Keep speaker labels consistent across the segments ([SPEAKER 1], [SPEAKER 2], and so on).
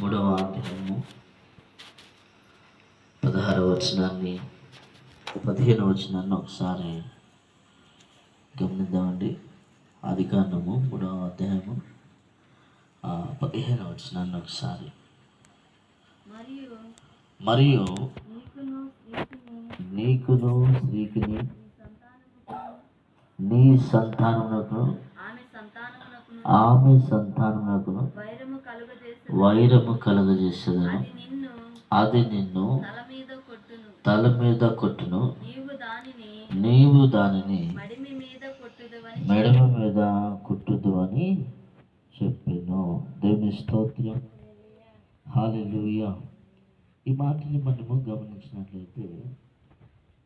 [SPEAKER 1] మూడవ అధ్యాయము పదహారవ వచనాన్ని పదిహేను వచనాన్ని ఒకసారి గమనిద్దామండి. ఆది కాండము మూడవ అధ్యాయము పదిహేను వచనాన్ని ఒకసారి.
[SPEAKER 2] మరియు నీకును స్త్రీకును నీ
[SPEAKER 1] సంతానమునకు
[SPEAKER 2] ఆమె సంతానమునకును
[SPEAKER 1] ఆమె సంతానమునకును
[SPEAKER 2] వైరము కలుగజేసి
[SPEAKER 1] వైరము కలగజేసేదను
[SPEAKER 2] అది నిన్ను తల మీద కొట్టును. నీవు దానిని మడిమి మీద
[SPEAKER 1] కుట్టుదు అని చెప్పాను. దేవుని స్తోత్రం. హాలెలూయా ఈ మాటని మనము గమనించినట్లయితే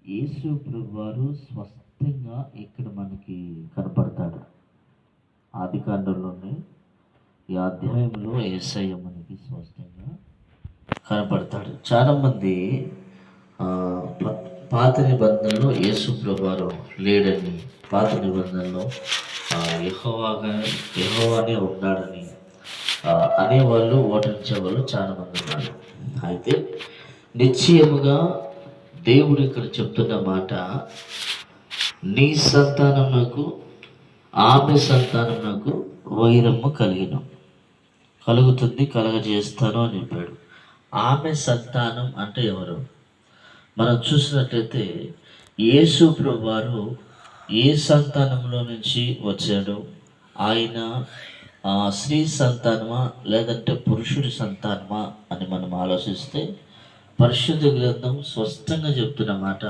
[SPEAKER 1] యేసు ప్రభువారు స్పష్టంగా ఇక్కడ మనకి కనపడతాడు. ఆది కాండంలోనే ఈ అధ్యాయంలో ఏసయ్య మనకి స్పష్టంగా కనపడతాడు. చాలామంది పాత నిబంధనలో యేసు ప్రభువారు లేడని పాత నిబంధనలో యహోవాగా యహోవానే ఉన్నాడని అనేవాళ్ళు ఓటించే వాళ్ళు చాలామంది ఉన్నారు. అయితే నిశ్చయముగా దేవుడు ఇక్కడ చెప్తున్న మాట నీ సంతానమునకు ఆమె సంతానమునకు వైరము కలిగినాం. కలుగుతుంది కలగజేస్తాను అని చెప్పాడు. ఆమె సంతానం అంటే ఎవరు? మనం చూసినట్లయితే యేసు ప్రభువారు ఏ సంతానంలో నుంచి వచ్చాడు? ఆయన స్త్రీ సంతానమా లేదంటే పురుషుడి సంతానమా అని మనం ఆలోచిస్తే పరిశుద్ధ గ్రంథం స్పష్టంగా చెప్తున్న మాట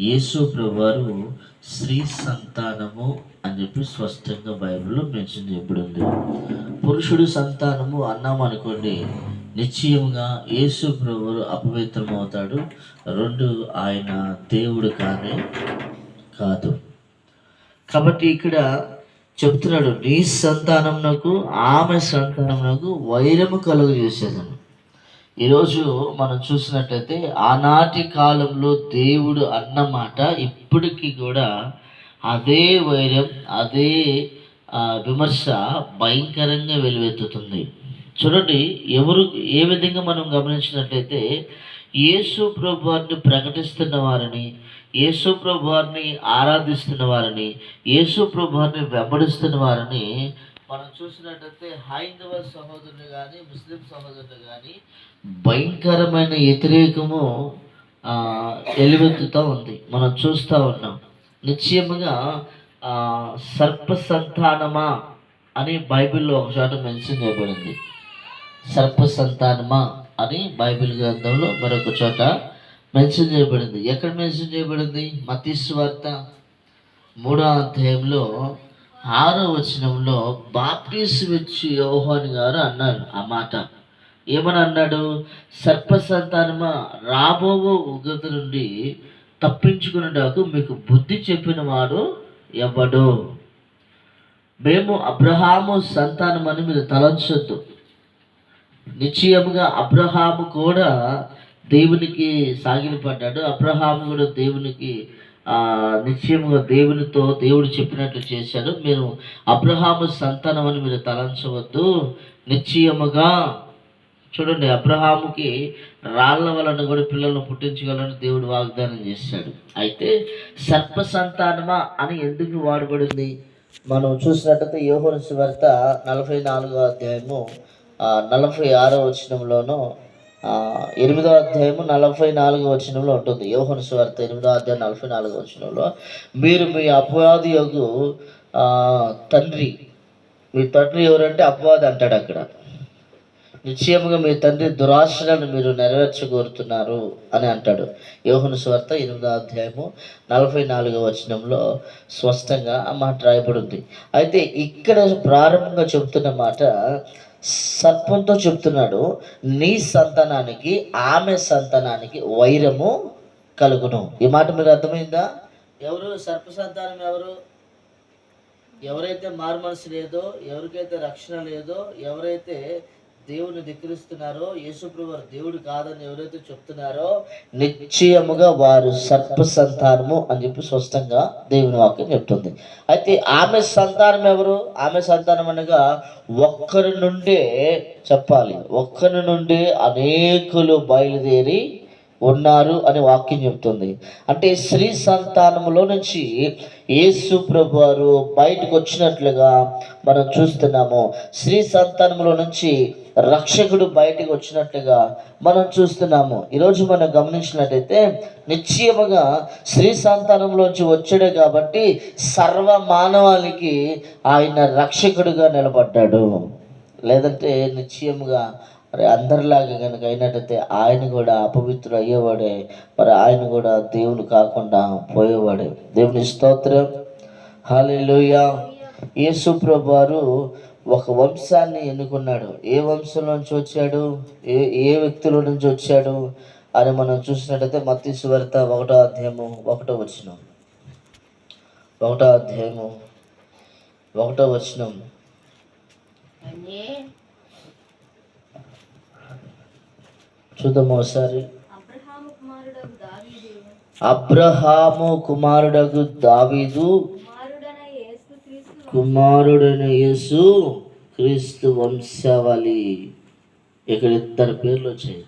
[SPEAKER 1] యేసు ప్రభువారు స్త్రీ సంతానము అని చెప్పి స్పష్టంగా బైబిల్లో మెన్షన్ చేయబడింది. పురుషుడు సంతానము అన్నాం అనుకోండి నిశ్చయముగా యేసు ప్రభువు అపవిత్రం అవుతాడు రెండు ఆయన దేవుడు కానే కాదు. కాబట్టి ఇక్కడ చెప్తున్నాడు నీ సంతానమునకు ఆమె సంతానమునకు వైరము కలుగు చేసేదాను ఈరోజు మనం చూసినట్లయితే ఆనాటి కాలంలో దేవుడు అన్నమాట ఇప్పటికీ కూడా అదే వైరం అదే విమర్శ భయంకరంగా వెలువెత్తుతుంది. చూడండి ఎవరు ఏ విధంగా మనం గమనించినట్లయితే యేసు ప్రభువారిని ప్రకటిస్తున్న వారిని యేసు ప్రభువారిని ఆరాధిస్తున్న వారిని యేసు ప్రభువారిని వెంబడిస్తున్న వారిని మనం చూసినట్టయితే హైందవ సహోదరులు కానీ ముస్లిం సహోదరులు కానీ భయంకరమైన వ్యతిరేకము ఎలివెత్తుతూ ఉంది. మనం చూస్తూ ఉన్నాం. నిశ్చయముగా సర్ప సంతానమా అని బైబిల్లో ఒక చోట మెన్షన్ చేయబడింది. సర్ప సంతానమా అని బైబిల్ గ్రంథంలో మరొక చోట మెన్షన్ చేయబడింది. ఎక్కడ మెన్షన్ చేయబడింది? మతీశ్వార్త మూడో అధ్యాయంలో ఆరో వచనంలో బాప్టిస్ వచ్చి యోహాన్ గారు అన్నారు ఆ మాట. ఏమని అన్నాడు? సర్ప సంతానమా రాబోవో ఉగ్రత నుండి తప్పించుకున్నకు మీకు బుద్ధి చెప్పిన వాడు ఎవడు? మేము అబ్రహాము సంతానమని మీరు తలంచొద్దు. నిశ్చయముగా అబ్రహాము కూడా దేవునికి సాగిలపడ్డాడు. అబ్రహాము కూడా దేవునికి నిశ్చయముగా దేవునితో దేవుడు చెప్పినట్లు చేశాడు. మీరు అబ్రహాము సంతానం అని మీరు తలంచవద్దు. నిశ్చయముగా చూడండి అబ్రహాముకి రాళ్ళ వలన కూడా పిల్లలను పుట్టించగలని దేవుడు వాగ్దానం చేశాడు. అయితే సర్ప సంతానమా అని ఎందుకు వాడబడింది? మనం చూసినట్టయితే యోహోని సువార్త నలభై నాలుగో అధ్యాయము నలభై ఆరో వచనంలోనూ ఎనిమిదో అధ్యాయము నలభై నాలుగో వచనంలో ఉంటుంది. యోహన్ స్వార్థ ఎనిమిదో అధ్యాయం నలభై నాలుగో వచనంలో మీరు మీ అపవాది యొక్క తండ్రి మీ తండ్రి ఎవరంటే అపవాది అంటాడు అక్కడ. నిశ్చయముగా మీ తండ్రి దురాశలను మీరు నెరవేర్చగోరుతున్నారు అని అంటాడు. యోహన స్వార్త ఎనిమిదో అధ్యాయము నలభై నాలుగో వచనంలో స్పష్టంగా ఆ మాట రాయబడింది. అయితే ఇక్కడ ప్రారంభంగా చెబుతున్న మాట సర్పంతో చెప్తున్నాడు నీ సంతానానికి ఆమె సంతానానికి వైరము కలుగును. ఈ మాట మీరు అర్థమైందా? ఎవరు? సర్ప సంతానం ఎవరు? ఎవరైతే మారు మనసు లేదో ఎవరికైతే రక్షణ లేదో ఎవరైతే దేవుని ధిక్కరిస్తున్నారో యేసుప్రభు దేవుడు కాదని ఎవరైతే చెప్తున్నారో నిశ్చయముగా వారు సర్ప సంతానము అని చెప్పి స్పష్టంగా దేవుని వాక్యం చెప్తుంది. అయితే ఆమె సంతానం ఎవరు? ఆమె సంతానం అనగా ఒక్కరి నుండే చెప్పాలి. ఒక్కరి నుండి అనేకులు బయలుదేరి ఉన్నారు అని వాక్యం చెప్తుంది. అంటే స్త్రీ సంతానములో నుంచి యేసు ప్రభు వారు బయటకు వచ్చినట్లుగా మనం చూస్తున్నాము. స్త్రీ సంతానములో నుంచి రక్షకుడు బయటకు వచ్చినట్లుగా మనం చూస్తున్నాము. ఈరోజు మనం గమనించినట్టయితే నిశ్చయముగా స్త్రీ సంతానంలోంచి వచ్చాడు కాబట్టి సర్వ మానవాళికి ఆయన రక్షకుడుగా నిలబడ్డాడు. లేదంటే నిశ్చయముగా మరి అందరిలాగా కనుక అయినట్టయితే ఆయన కూడా అపవిత్రుడు అయ్యేవాడే మరి ఆయన కూడా దేవుని కాకుండా పోయేవాడే. దేవుని స్తోత్రం. హాలేలుయ యేసు ప్రభు వారు ఒక వంశాన్ని ఎన్నుకున్నాడు. ఏ వంశం నుంచి వచ్చాడు? ఏ ఏ వ్యక్తుల నుంచి వచ్చాడు? అని మనం చూసినట్టయితే మత్తి సువార్త ఒకటో అధ్యాయము ఒకటో వచనం. ఒకటో అధ్యాయము ఒకటో వచనం. చూద్దాము ఒకసారి.
[SPEAKER 2] అబ్రహాము కుమారుడు దావీదు.
[SPEAKER 1] అబ్రహాము కుమారుడగు దావీదు.
[SPEAKER 2] కుమారుడైన
[SPEAKER 1] యేసు క్రీస్తు వంశావళి. ఇక్కడ ఇద్దరు పేర్లు వచ్చాయి.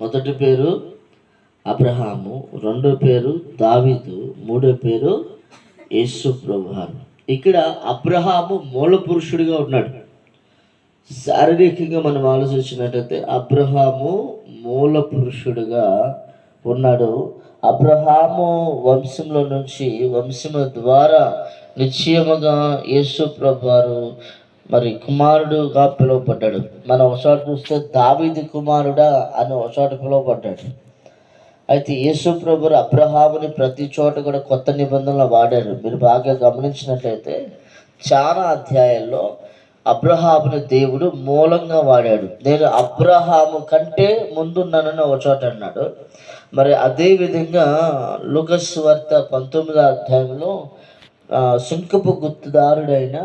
[SPEAKER 1] మొదటి పేరు అబ్రహాము రెండో పేరు దావీదు మూడో పేరు యేసు ప్రభువారు. ఇక్కడ అబ్రహాము మూల పురుషుడిగా ఉన్నాడు. శారీరకంగా మనం ఆలోచించినట్టయితే అబ్రహాము మూల పురుషుడుగా ఉన్నాడు. అబ్రహాము వంశంలో నుంచి వంశము ద్వారా నిశ్చయముగా యేసు ప్రభువారు మరి కుమారుడుగా పిలువబడ్డాడు. మనం ఒకసారి చూస్తే దావీది కుమారుడా అని ఒకసారి పిలువబడ్డాడు. అయితే యేసు ప్రభు అబ్రహాముని ప్రతి చోట కూడా కొత్త నిబంధనలు వాడారు. మీరు బాగా గమనించినట్లయితే చాలా అధ్యాయాల్లో అబ్రహాముని దేవుడు మూలంగా వాడాడు. నేను అబ్రహాము కంటే ముందున్నానని ఒక చోట అన్నాడు. మరి అదేవిధంగా లుకస్ వార్త పంతొమ్మిదో అధ్యాయంలో సుంకపు గుర్తుదారుడైన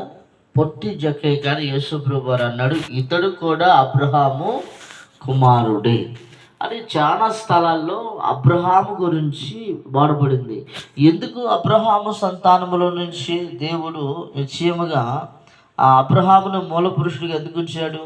[SPEAKER 1] పొట్టి జకే గారు యేసుప్రభు అన్నాడు ఇతడు కూడా అబ్రహాము కుమారుడే. అని చాలా స్థలాల్లో అబ్రహాము గురించి వాడబడింది. ఎందుకు అబ్రహాము సంతానములో నుంచి దేవుడు నిశ్చయముగా ఆ అబ్రహామును మూల పురుషుడిగా ఎందుకు ఉంచాడు?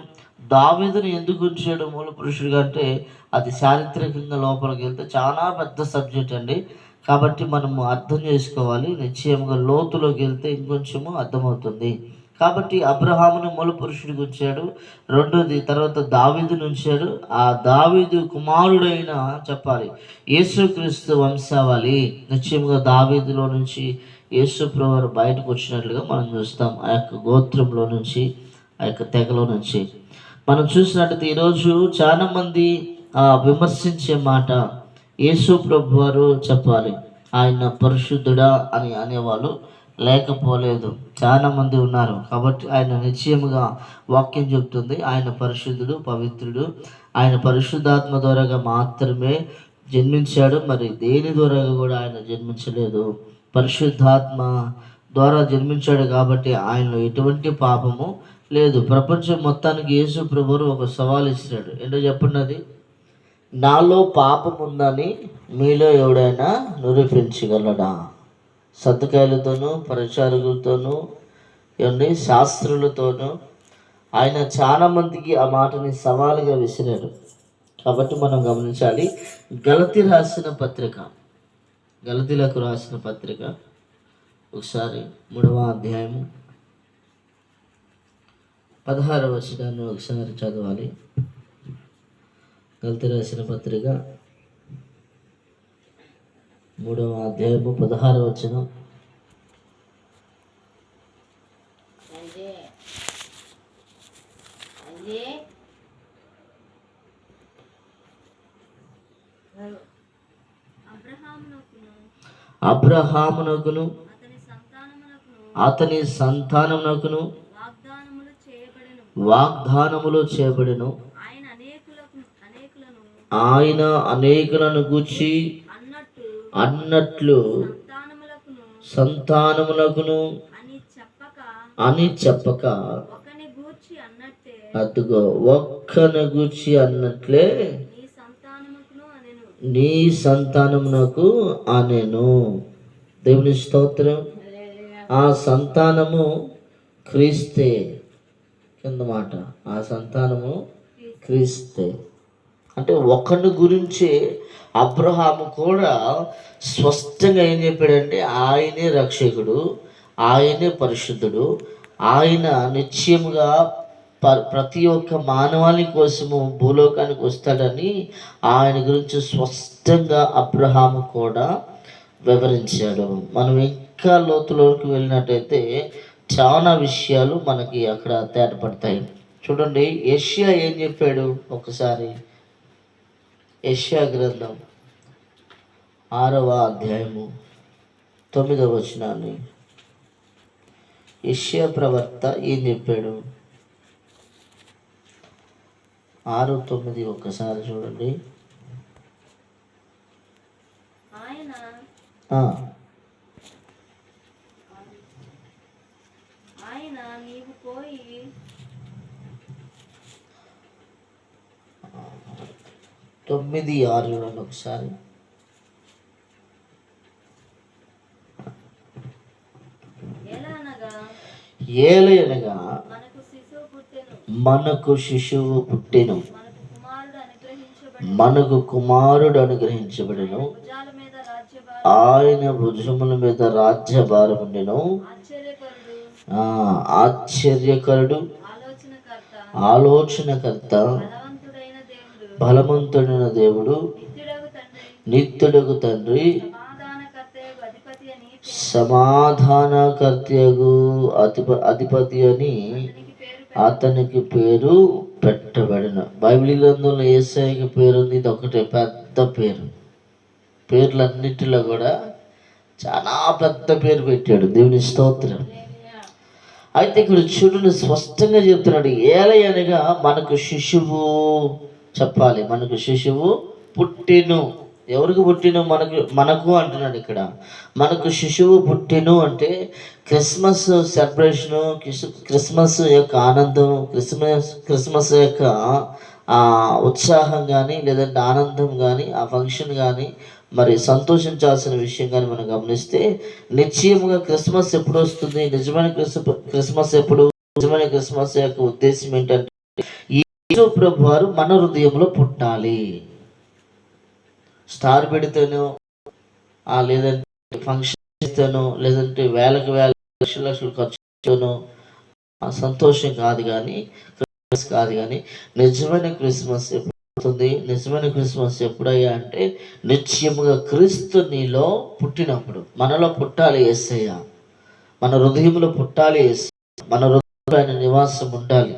[SPEAKER 1] దావీదుని ఎందుకు ఉంచాడు మూల పురుషుడిగా అంటే అది చారిత్రకంగా లోపలికి వెళ్తే చాలా పెద్ద సబ్జెక్ట్ అండి. కాబట్టి మనము అర్థం చేసుకోవాలి. నిశ్చయంగా లోతులోకి వెళ్తే ఇంకొంచెము అర్థమవుతుంది. కాబట్టి అబ్రహామును మూల పురుషుడికి ఉంచాడు. రెండోది తర్వాత దావీదు ఉంచాడు. ఆ దావీదు కుమారుడైన చెప్పాలి. యేసుక్రీస్తు వంశావళి. నిశ్చయంగా దావీదులో నుంచి యేసు ప్రభువారు బయటకు వచ్చినట్లుగా మనం చూస్తాం. ఆ యొక్క గోత్రంలో నుంచి ఆ యొక్క తెగలో నుంచి. మనం చూసినట్టయితే ఈరోజు చాలామంది విమర్శించే మాట యేసు ప్రభు వారు చెప్పాలి. ఆయన పరిశుద్ధుడా అని అనేవాళ్ళు లేకపోలేదు. చాలామంది ఉన్నారు. కాబట్టి ఆయన నిశ్చయముగా వాక్యం చెప్తుంది ఆయన పరిశుద్ధుడు పవిత్రుడు. ఆయన పరిశుద్ధాత్మ ద్వారాగా మాత్రమే జన్మించాడు. మరి దేని ద్వారాగా కూడా ఆయన జన్మించలేదు. పరిశుద్ధాత్మ ద్వారా జన్మించాడు కాబట్టి ఆయనలో ఎటువంటి పాపము లేదు. ప్రపంచం మొత్తానికి యేసు ప్రభువు ఒక సవాల్ ఇస్తున్నాడు. ఏంటో చెప్పండి అది? నాలో పాపం ఉందని మీలో ఎవడైనా నిరూపించగలడా? సత్తకాయలతోనూ పరిచారకులతోనూ ఇవన్నీ శాస్త్రులతోనూ ఆయన చాలా మందికి ఆ మాటని సవాలుగా విసిరాడు. కాబట్టి మనం గమనించాలి. గలతి రాసిన పత్రిక గలతీలకు రాసిన పత్రిక ఒకసారి మూడవ అధ్యాయము పదహారవ వచనాన్ని ఒకసారి చదవాలి. గలతి రాసిన పత్రిక మూడవ అధ్యాయము పదహారవ వచనం
[SPEAKER 2] అబ్రహామునకును
[SPEAKER 1] అబ్రహామునకును
[SPEAKER 2] అతని సంతానమునకును వాగ్దానములు చేయబడెను. ఆయన అనేకులను
[SPEAKER 1] గూర్చి అన్నట్లు
[SPEAKER 2] సంతానములకును
[SPEAKER 1] సంతానమునకును
[SPEAKER 2] అని చెప్పక
[SPEAKER 1] అదుగో ఒక్కను గూర్చి అన్నట్లే
[SPEAKER 2] నీ
[SPEAKER 1] సంతానమునకు ఆనేను దేవుని స్తోత్రం. ఆ సంతానము క్రీస్తే. కింద మాట. ఆ సంతానము క్రీస్తే. అంటే ఒకరిని గురించి అబ్రహాము కూడా స్పష్టంగా ఏం చెప్పాడంటే ఆయనే రక్షకుడు ఆయనే పరిశుద్ధుడు ఆయన నిశ్చయముగా ప్రతి ఒక్క మానవాళి కోసము భూలోకానికి వస్తాడని ఆయన గురించి స్పష్టంగా అబ్రహాము కూడా వివరించాడు. మనం ఇంకా లోతులోకి వెళ్ళినట్టయితే చాలా విషయాలు మనకి అక్కడ తేటపడతాయి. చూడండి ఏషియా ఏం చెప్పాడు ఒకసారి? ఏషియా గ్రంథం ఆరవ అధ్యాయము తొమ్మిదవ వచనాన్ని. ఏషియా ప్రవర్త ఏం చెప్పాడు? ఆరు తొమ్మిది ఒక్కసారి చూడండి. తొమ్మిది ఆరు చూడండి ఒకసారి. ఏలయనగా
[SPEAKER 2] మనకు శిశువు పుట్టెను.
[SPEAKER 1] మనకు
[SPEAKER 2] కుమారుడు అనుగ్రహించబడి
[SPEAKER 1] అనుగ్రహించబడెను. ఆయన భుజముల మీద రాజ్యభారం ఉండెను.
[SPEAKER 2] ఆశ్చర్యకరుడు ఆలోచనకర్త బలవంతుడైన దేవుడు నిత్యుడకు తండ్రి సమాధానకర్త
[SPEAKER 1] సమాధానకర్తయగు అధిప అధిపతి అని
[SPEAKER 2] అతనికి పేరు
[SPEAKER 1] పెట్టబడిన. బైబిల్ గ్రంథంలో ఏసఐకి పేరు ఉంది ఇది ఒకటే పెద్ద పేరు. పేర్లన్నిటిలో కూడా చాలా పెద్ద పేరు పెట్టాడు. దేవుని స్తోత్రం. అయితే ఇక్కడ చుడుని స్పష్టంగా చెప్తున్నాడు. ఏలయనగా మనకు శిశువు చెప్పాలి. మనకు శిశువు పుట్టెను. ఎవరికి పుట్టిను మనకు మనకు అంటున్నాడు ఇక్కడ. మనకు శిశువు పుట్టిను అంటే క్రిస్మస్ సెలబ్రేషను క్రిస్మస్ యొక్క ఆనందం క్రిస్మస్ క్రిస్మస్ యొక్క ఉత్సాహం కానీ లేదంటే ఆనందం కానీ ఆ ఫంక్షన్ కానీ మరి సంతోషించాల్సిన విషయం కానీ మనం గమనిస్తే నిశ్చయముగా క్రిస్మస్ ఎప్పుడు వస్తుంది? నిజమైన క్రిస్మ క్రిస్మస్ ఎప్పుడు? నిజమైన క్రిస్మస్ యొక్క ఉద్దేశం ఏంటంటే ఈ ప్రభు వారు మన హృదయంలో పుట్టాలి. స్టార్ పెడితేనో ఆ లేదంటే ఫంక్షన్తోనో లేదంటే వేలకు వేల లక్షల లక్షలు ఖర్చుతోనో ఆ సంతోషం కాదు కానీ క్రిస్మస్ కాదు కానీ నిజమైన క్రిస్మస్ ఎప్పుడుతుంది నిజమైన క్రిస్మస్ ఎప్పుడయ్యా అంటే నిత్యముగా క్రీస్తు నీలో పుట్టినప్పుడు. మనలో పుట్టాలి యేసయ్య మన హృదయంలో పుట్టాలి యేసయ్య మన హృదయంలో ఆయన నివాసం ఉండాలి.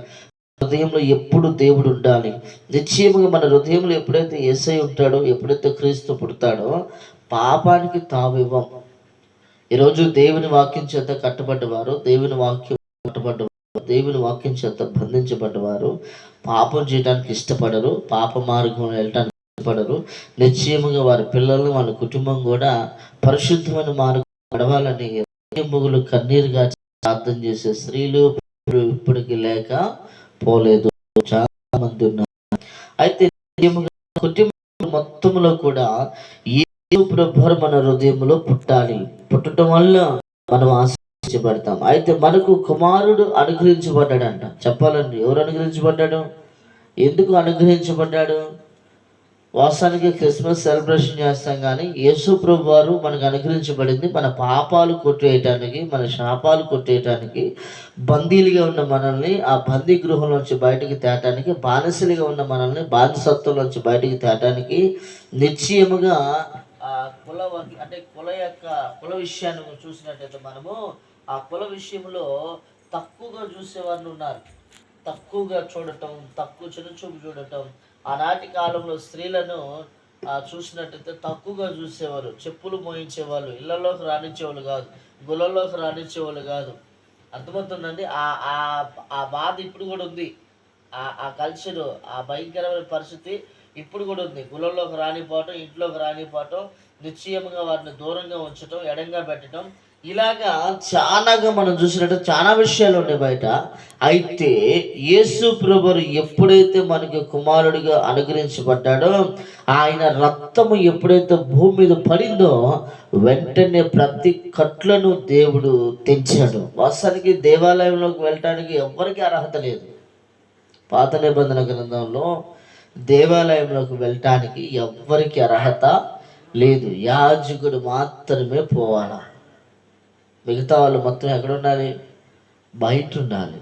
[SPEAKER 1] హృదయంలో ఎప్పుడు దేవుడు ఉండాలి. నిశ్చయముగా మన హృదయంలో ఎప్పుడైతే ఎస్ఐ ఉంటాడో ఎప్పుడైతే క్రీస్తు పుడతాడో పాపానికి తావివ్వం. ఈరోజు దేవుని వాక్యం చేత కట్టబడ్డవారు దేవుని వాక్యం కట్టబడ్డవారు దేవుని వాక్యం చేత బంధించబడ్డవారు పాపం చేయడానికి ఇష్టపడరు పాప మార్గం వెళ్ళడానికి ఇష్టపడరు. నిశ్చయముగా వారి పిల్లలు వాళ్ళ కుటుంబం కూడా పరిశుద్ధమైన మార్గం నడవాలని ముగులు కన్నీరుగా ప్రార్థన చేసే స్త్రీలు పురుషులు ఇప్పటికి లేక పోలేదు. చాలా మంది ఉన్నారు. అయితే కుటుంబం మొత్తంలో కూడా ఏ ప్రభువారు మన హృదయంలో పుట్టాలి. పుట్టడం వల్ల మనం ఆశించబడతాం అయితే మనకు కుమారుడు అనుగ్రహించబడ్డాడంట. చెప్పాలండి ఎవరు అనుగ్రహించబడ్డాడు? ఎందుకు అనుగ్రహించబడ్డాడు? వాస్తవానికి క్రిస్మస్ సెలబ్రేషన్ చేస్తాం కానీ యేసు ప్రభు వారు మనకు అనుగ్రహించబడింది మన పాపాలు కొట్టేయటానికి మన శాపాలు కొట్టేయటానికి బందీలుగా ఉన్న మనల్ని ఆ బందీ గృహంలోంచి బయటికి తేటానికి బానిసలుగా ఉన్న మనల్ని బానిసత్వంలోంచి బయటికి తేటానికి నిశ్చయముగా ఆ కుల అంటే కుల యొక్క కుల విషయాన్ని చూసినట్టయితే మనము ఆ కుల విషయంలో తక్కువగా చూసేవారు ఉన్నారు. తక్కువగా చూడటం తక్కువ చిన్న చూపు చూడటం ఆనాటి కాలంలో స్త్రీలను చూసినట్టయితే తక్కువగా చూసేవారు. చెప్పులు మోయించేవాళ్ళు ఇళ్ళలోకి రాణించేవాళ్ళు కాదు గుళ్ళలోకి రాణించేవాళ్ళు కాదు. అర్థమవుతుందండి? ఆ ఆ ఆ బాధ ఇప్పుడు కూడా ఉంది. ఆ ఆ కల్చరు ఆ భయంకరమైన పరిస్థితి ఇప్పుడు కూడా ఉంది. గుళ్ళల్లోకి రానిపోవటం ఇంట్లోకి రానిపోవటం నిశ్చయంగా వారిని దూరంగా ఉంచటం ఎడంగా పెట్టడం ఇలాగా చాలాగా మనం చూసినట్టు చాలా విషయాలు ఉన్నాయి బయట. అయితే యేసు ప్రభు ఎప్పుడైతే మనకి కుమారుడిగా అనుగ్రహించబడ్డాడో ఆయన రక్తము ఎప్పుడైతే భూమి మీద పడిందో వెంటనే ప్రతి కట్లను దేవుడు తెంచాడు. వాస్తవానికి దేవాలయంలోకి వెళ్ళటానికి ఎవ్వరికీ అర్హత లేదు. పాత నిబంధన గ్రంథంలో దేవాలయంలోకి వెళ్ళటానికి ఎవ్వరికి అర్హత లేదు. యాజకుడు మాత్రమే పోవాలా. మిగతా వాళ్ళు మొత్తం ఎక్కడ ఉండాలి బయట ఉండాలి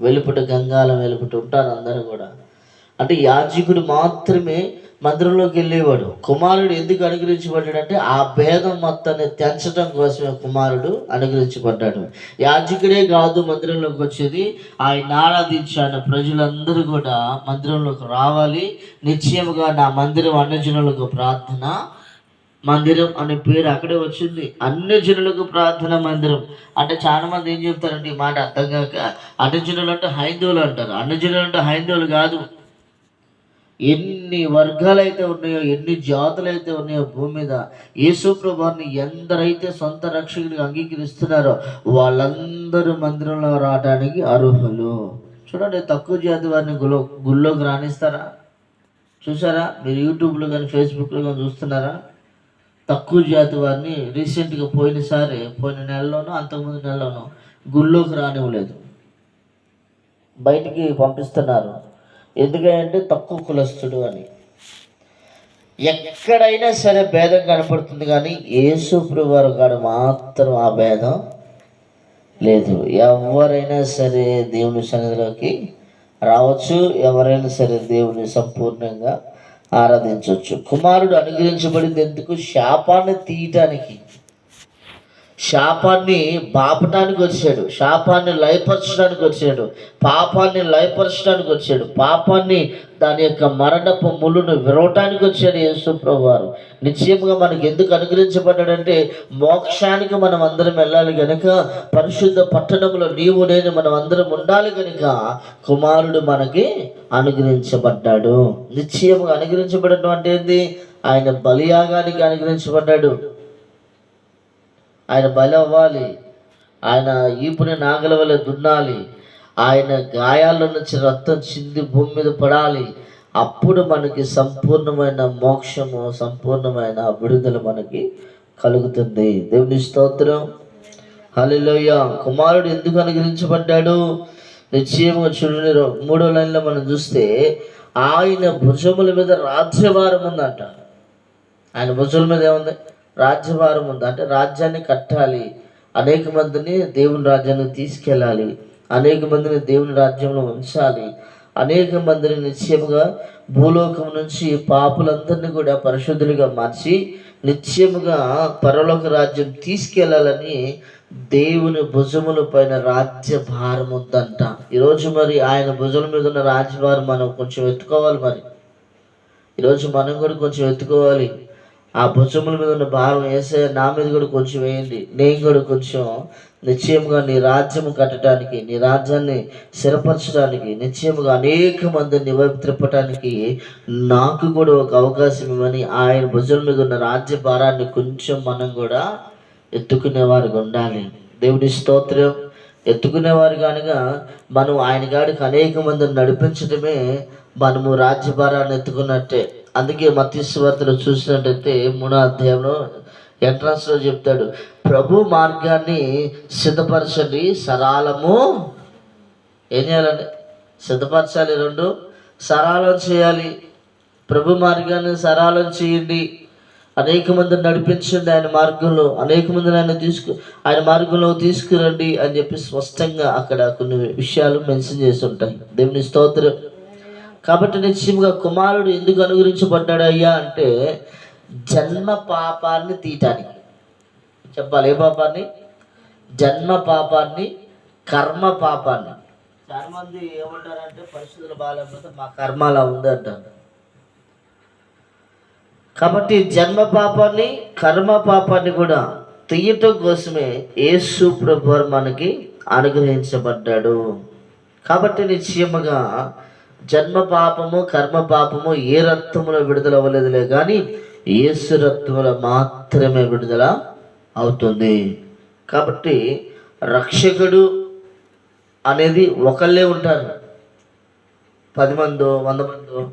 [SPEAKER 1] వెలుపుట గంగాలం వెలుపుట ఉంటారు అందరూ కూడా. అంటే యాజకుడు మాత్రమే మందిరంలోకి వెళ్ళేవాడు. కుమారుడు ఎందుకు అనుగ్రహించబడ్డాడంటే ఆ భేదం మొత్తాన్ని తెంచడం కోసమే కుమారుడు అనుగ్రహించబడ్డాడు. యాజకుడే కాదు మందిరంలోకి వచ్చేది. ఆయన ఆరాధించాను ప్రజలందరూ కూడా మందిరంలోకి రావాలి. నిశ్చయముగా నా మందిరం అన్నజనులకు ప్రార్థన. మందిరం అనే పేరు అక్కడే వచ్చింది. అన్ని జనులకు ప్రార్థన మందిరం. అంటే చాలా మంది ఏం చెప్తారంటే ఈ మాట అర్థం కాక అన్ని జనులు అంటే హైందవులు అంటారు. అన్ని జనులు అంటే హైందవులు కాదు. ఎన్ని వర్గాలు అయితే ఉన్నాయో ఎన్ని జాతులు అయితే ఉన్నాయో భూమి మీద యేసు ఎందరైతే సొంత రక్షకుడికి అంగీకరిస్తున్నారో వాళ్ళందరూ మందిరంలో రావడానికి అర్హులు. చూడండి తక్కువ జాతి వారిని గులో గుళ్ళోకి రాణిస్తారా చూసారా? మీరు యూట్యూబ్లో కానీ ఫేస్బుక్లో కానీ చూస్తున్నారా? తక్కువ జాతి వారిని రీసెంట్గా పోయినసారి పోయిన నెలలోనూ అంతకుముందు నెలలోనూ గుళ్ళోకి రానివ్వలేదు. బయటికి పంపిస్తున్నారు. ఎందుకంటే తక్కువ కులస్తుడు అని. ఎక్కడైనా సరే భేదం కనపడుతుంది కానీ యేసు వారు కాడ మాత్రం ఆ భేదం లేదు. ఎవరైనా సరే దేవుని సన్నిధిలోకి రావచ్చు. ఎవరైనా సరే దేవుని సంపూర్ణంగా ఆరాధించవచ్చు. కుమారుడు అనుగ్రహించబడింది ఎందుకు? శాపాన్ని తీయటానికి. శాపాన్ని బాపటానికి వచ్చాడు. శాపాన్ని లయపరచడానికి వచ్చాడు. పాపాన్ని లయపరచడానికి వచ్చాడు. పాపాన్ని దాని యొక్క మరణపు ముళ్ళును విరవటానికి వచ్చాడు యేసు ప్రభువారు. నిశ్చయంగా మనకి ఎందుకు అనుగ్రహించబడ్డాడంటే మోక్షానికి మనం అందరం వెళ్ళాలి కనుక పరిశుద్ధ పట్టణంలో నీవు నేను మనం అందరం ఉండాలి కనుక కుమారుడు మనకి అనుగ్రహించబడ్డాడు. నిశ్చయముగా అనుగ్రహించబడటం అంటే ఏంది? ఆయన బలియాగానికి అనుగ్రహించబడ్డాడు. ఆయన బలి అవ్వాలి ఆయన ఈపుని నాగల వల్ల దున్నాలి. ఆయన గాయాల నుంచి రక్తం చింది భూమి మీద పడాలి. అప్పుడు మనకి సంపూర్ణమైన మోక్షము సంపూర్ణమైన విడుదల మనకి కలుగుతుంది. దేవుని స్తోత్రం. హలోయ కుమారుడు ఎందుకు అనుగ్రహించబడ్డాడు? నిశ్చయముగా చూడని మూడో లైన్లో మనం చూస్తే ఆయన భుజముల మీద రాజ్యభారం ఉందంట. ఆయన భుజముల మీద ఏముంది? రాజ్యభారం ఉంది. అంటే రాజ్యాన్ని కట్టాలి. అనేక మందిని దేవుని రాజ్యానికి తీసుకెళ్ళాలి. అనేక మందిని దేవుని రాజ్యంలో ఉంచాలి. అనేక మందిని నిశ్చయముగా భూలోకం నుంచి పాపులందరినీ కూడా పరిశుద్ధులుగా మార్చి నిశ్చయముగా పరలోక రాజ్యం తీసుకెళ్ళాలని దేవుని భుజముల పైన రాజ్య భారం ఉందంట. ఈరోజు మరి ఆయన భుజముల మీద ఉన్న రాజ్యభారం మనం కొంచెం ఎత్తుకోవాలి మరి. ఈరోజు మనం కూడా కొంచెం ఎత్తుకోవాలి. ఆ భుజముల మీద ఉన్న భారం వేసే నా మీద కూడా కొంచెం వేయండి. నేను కూడా కొంచెం నిశ్చయముగా నీ రాజ్యము కట్టడానికి నీ రాజ్యాన్ని స్థిరపరచడానికి నిశ్చయముగా అనేక మందిని వైపు నాకు కూడా ఒక అవకాశం ఇవ్వని ఆయన భుజం మీద ఉన్న రాజ్య భారాన్ని కొంచెం మనం కూడా ఎత్తుకునే వారికి ఉండాలి. దేవుని స్తోత్రం. ఎత్తుకునేవారు కనుక మనం ఆయన కాడికి అనేక మందిని నడిపించడమే మనము రాజ్యభారాన్ని ఎత్తుకున్నట్టే. అందుకే మతీశ్వర్తలు చూసినట్టయితే మూడో అధ్యాయంలో ఎంట్రన్స్లో చెప్తాడు ప్రభు మార్గాన్ని సిద్ధపరచండి సరాలము ఏం చేయాలండి? సిద్ధపరచాలి రెండు సరాలం చేయాలి. ప్రభు మార్గాన్ని సరాలం చేయండి. అనేక మందిని నడిపించండి ఆయన మార్గంలో అనేక మందిని ఆయన తీసుకు ఆయన మార్గంలో తీసుకురండి అని చెప్పి స్పష్టంగా అక్కడ కొన్ని విషయాలు మెన్షన్ చేసి ఉంటాయి దేవుని స్తోత్రం. కాబట్టి నిశ్చయంగా కుమారుడు ఎందుకు అనుగ్రహించబడ్డాడు అయ్యా అంటే జన్మ పాపాన్ని తీయటానికి. చెప్పాలి ఏ పాపాన్ని? జన్మ పాపాన్ని కర్మ పాపాన్ని. చాలా మంది ఏమంటారంటే పరిస్థితులు బాగాలేకపోతే మా కర్మ అలా ఉంది అంటారు. కాబట్టి జన్మ పాపాన్ని కర్మ పాపాన్ని కూడా తీయటం కోసమే యేసు ప్రభు మనకి అనుగ్రహించబడ్డాడు. కాబట్టి నిశ్చయముగా జన్మ పాపము కర్మ పాపము ఏ రక్తములో విడుదల అవ్వలేదులే. కానీ యేసు రక్తములో మాత్రమే విడుదల అవుతుంది. కాబట్టి రక్షకుడు అనేది ఒకళ్ళే ఉంటారు. పది మందో వంద మందో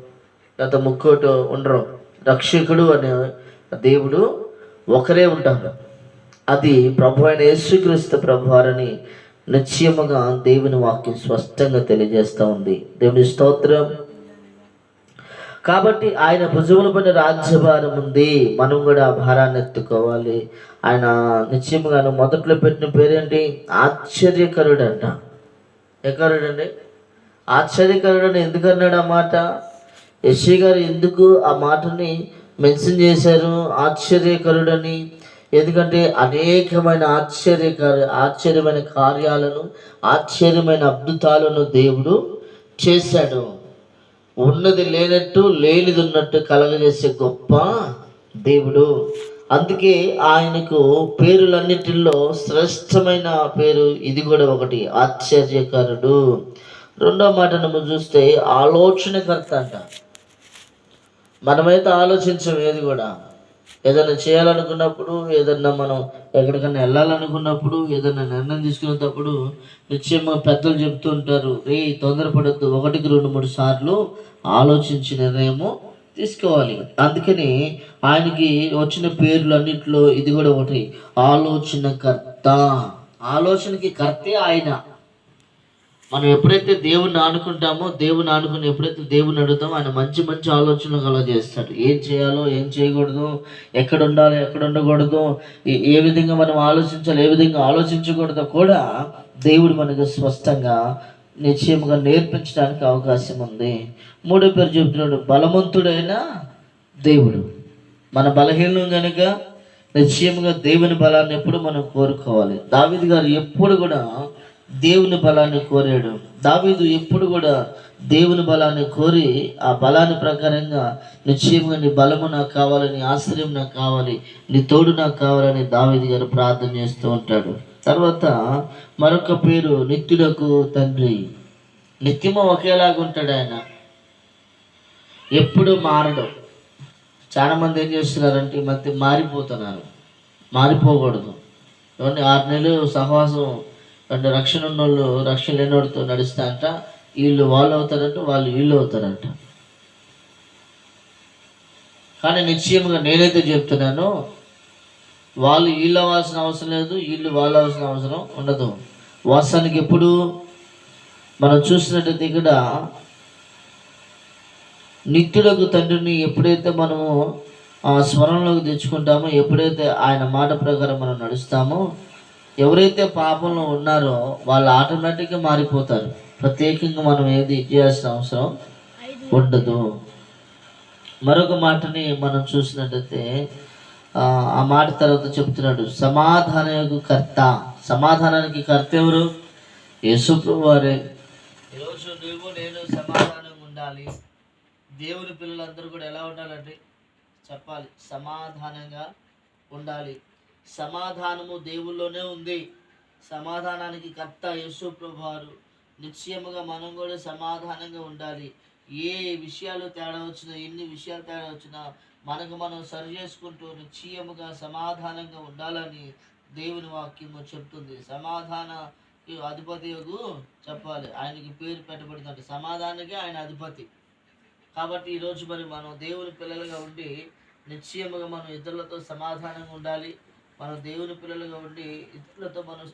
[SPEAKER 1] లేదా ముక్కోటో ఉండరు. రక్షకుడు అనే దేవుడు ఒకరే ఉంటారు. అది ప్రభు అయిన యేసుక్రీస్తు ప్రభువారని నిశ్చయముగా దేవుని వాక్యం స్పష్టంగా తెలియజేస్తూ ఉంది. దేవుని స్తోత్రం. కాబట్టి ఆయన భుజముల పైన రాజ్యభారం ఉంది. మనం కూడా ఆ భారాన్ని ఎత్తుకోవాలి. ఆయన నిశ్చయముగాను మొదట్లో పెట్టిన పేరేంటి? ఆశ్చర్యకరుడు అంట ఎక్కరుడండి ఆశ్చర్యకరుడు ఎందుకు అన్నాడు ఆ మాట? యశ్వి గారు ఎందుకు ఆ మాటని మెన్షన్ చేశారు? ఆశ్చర్యకరుడని. ఎందుకంటే అనేకమైన ఆశ్చర్యకర ఆశ్చర్యమైన కార్యాలను ఆశ్చర్యమైన అద్భుతాలను దేవుడు చేశాడు. ఉన్నది లేనట్టు లేనిది ఉన్నట్టు కలగజేసే గొప్ప దేవుడు. అందుకే ఆయనకు పేరులన్నిటిలో శ్రేష్టమైన పేరు ఇది కూడా ఒకటి ఆశ్చర్యకరుడు. రెండో మాట నువ్వు చూస్తే ఆలోచనకర్త అంట. మనమైతే ఆలోచించం ఏది కూడా. ఏదైనా చేయాలనుకున్నప్పుడు ఏదన్నా మనం ఎక్కడికైనా వెళ్ళాలనుకున్నప్పుడు ఏదైనా నిర్ణయం తీసుకునేటప్పుడు నిశ్చయంగా పెద్దలు చెప్తూ ఉంటారు రే తొందరపడద్దు ఒకటికి రెండు మూడు సార్లు ఆలోచించి నిర్ణయము తీసుకోవాలి. అందుకని ఆయనకి వచ్చిన పేర్లు అన్నింటిలో ఇది కూడా ఒకటి ఆలోచనకర్త. ఆలోచనకి కర్తే ఆయన. మనం ఎప్పుడైతే దేవుణ్ణి ఆనుకుంటామో దేవుని ఆనుకుని ఎప్పుడైతే దేవుని అడుగుతామో ఆయన మంచి మంచి ఆలోచనలు కలగజేస్తాడు ఏం చేయాలో ఏం చేయకూడదు ఎక్కడ ఉండాలి ఎక్కడ ఉండకూడదు ఏ- ఏ విధంగా మనం ఆలోచించాలి ఏ విధంగా ఆలోచించకూడదో కూడా దేవుడు మనకు స్పష్టంగా నిశ్చయముగా నేర్పించడానికి అవకాశం ఉంది. మూడో పేరు చెప్తున్నాడు బలవంతుడైన దేవుడు. మన బలహీనం కనుక నిశ్చయముగా దేవుని బలాన్ని ఎప్పుడు మనం కోరుకోవాలి. దావిది గారు ఎప్పుడు కూడా దేవుని బలాన్ని కోరాడు. దావీదు ఎప్పుడు కూడా దేవుని బలాన్ని కోరి ఆ బలాన్ని ప్రకారంగా నిశ్చయంగా నీ బలము నాకు కావాలని ఆశ్రయం నాకు కావాలి నీ తోడు నాకు కావాలని దావీదు గారు ప్రార్థన చేస్తూ ఉంటాడు. తర్వాత మరొక పేరు నిత్యులకు తండ్రి. నిత్యము ఒకేలాగా ఉంటాడు ఆయన. ఎప్పుడు మారడం. చాలామంది ఏం చేస్తున్నారంటే ఈ మధ్య మారిపోతున్నారు. మారిపోకూడదు. ఆరు నెలలు సహవాసం అంటే రక్షణ ఉన్నోళ్ళు రక్షణ లేనివాడితో నడుస్తా అంట వీళ్ళు వాళ్ళు అవుతారంట వాళ్ళు వీళ్ళు అవుతారంట కానీ నిశ్చయంగా నేనైతే చెప్తున్నాను వాళ్ళు వీళ్ళు అవ్వాల్సిన అవసరం లేదు వీళ్ళు వాళ్ళు అవ్వాల్సిన అవసరం ఉండదు. వాస్తవానికి ఎప్పుడు మనం చూసినట్టయితే ఇక్కడ నిత్యుడకు తండ్రిని ఎప్పుడైతే మనము ఆ స్మరణలోకి తెచ్చుకుంటామో ఎప్పుడైతే ఆయన మాట ప్రకారం మనం నడుస్తామో ఎవరైతే పాపంలో ఉన్నారో వాళ్ళు ఆటోమేటిక్గా మారిపోతారు. ప్రత్యేకంగా మనం ఏది చేయాల్సిన అవసరం ఉండదు. మరొక మాటని మనం చూసినట్టయితే ఆ, మాట తర్వాత చెప్తున్నాడు. సమాధానకు కర్త. సమాధానానికి కర్త ఎవరు? యేసుప్రభు వారే ఈరోజు నువ్వు నేను సమాధానంగా ఉండాలి. దేవుని పిల్లలందరూ కూడా ఎలా ఉండాలంటే చెప్పాలి. సమాధానంగా ఉండాలి. సమాధానము దేవుల్లోనే ఉంది. సమాధానానికి కర్త యశు ప్రభువారు. నిశ్చయముగా మనం కూడా సమాధానంగా ఉండాలి. ఏ విషయాలు తేడా వచ్చినా ఎన్ని విషయాలు తేడా వచ్చినా మనకు మనం సరి చేసుకుంటూ నిశ్చయముగా సమాధానంగా ఉండాలని దేవుని వాక్యము చెప్తుంది. సమాధాన అధిపతి చెప్పాలి. ఆయనకి పేరు పెట్టబడిందంటే సమాధానానికి ఆయన అధిపతి. కాబట్టి ఈరోజు మరి మనం దేవుని పిల్లలుగా ఉండి నిశ్చయముగా మనం ఇతరులతో సమాధానంగా ఉండాలి. మనం దేవుని పిల్లలుగా ఉండి ఇతరులతో మనం